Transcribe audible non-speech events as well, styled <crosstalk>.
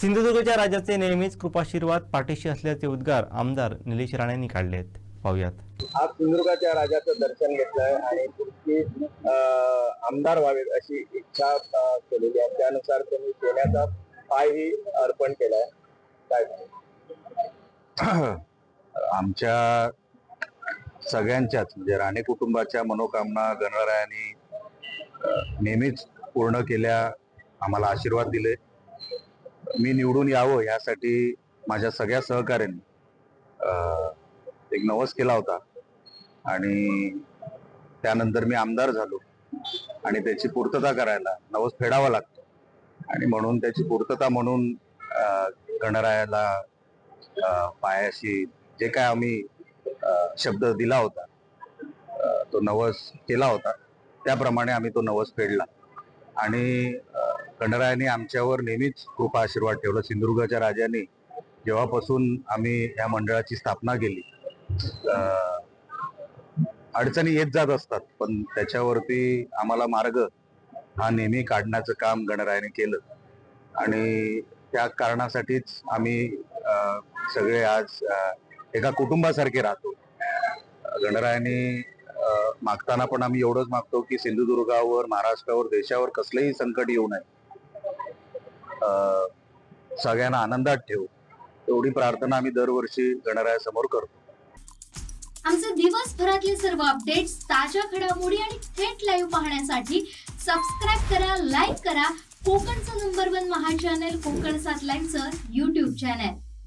सिंधुदुर्गच्या राजाचे नेहमीच कृपाशीर्वाद पाठीशी असल्याचे उद्गार आमदार निलेश राणेंनी काढले आहेत पाहुयात. आज सिंधुदुर्गाच्या राजाचं दर्शन घेतलंय आणि पुढची अं, आमदार व्हावेत अशी इच्छा केलेली आहे. त्यानुसार त्यांनी सोन्याचा पायही अर्पण केलाय. काय? <clears throat> आमच्या सगळ्यांच्याच म्हणजे राणे कुटुंबाच्या मनोकामना गणरायांनी नेहमीच पूर्ण केल्या आम्हाला आशीर्वाद दिले. मी निवडून यावं यासाठी माझ्या सगळ्या सहकार्यांनी एक नवस केला होता. आणि त्यानंतर मी आमदार झालो. आणि त्याची पूर्तता करायला नवस फेडावा लागतो. आणि म्हणून त्याची पूर्तता म्हणून गणरायाला पायाशी जे काय आम्ही शब्द दिला होता तो नवस केला होता त्याप्रमाणे आम्ही तो नवस फेडला. आणि गणरायाने आमच्यावर नेहमीच खूप आशीर्वाद ठेवला. सिंधुदुर्गाच्या राजाने जेव्हापासून आम्ही या मंडळाची स्थापना केली अडचणी येत जात असतात पण त्याच्यावरती आम्हाला मार्ग हा नेहमी काढण्याचं काम गणरायाने केलं. आणि त्या कारणासाठीच आम्ही अं, सगळे आज एका कुटुंबासारखे राहतो. गणरायाने मागताना पण आम्ही एवढंच मागतो की सिंधुदुर्गावर महाराष्ट्रावर देशावर कसलंही संकट येऊ नये. सगळ्यांना आनंदात ठेवू. एवढी प्रार्थना आम्ही दरवर्षी गणरायासमोर करतो. आमचे दिवसभरातले सर्व अपडेट्स ताज्या घडामोडी आणि थेट लाईव्ह पाहण्यासाठी सबस्क्राईब करा लाईक करा. कोकणचं नंबर वन महा चॅनल कोकण सात लाईनचं युट्यूब चॅनल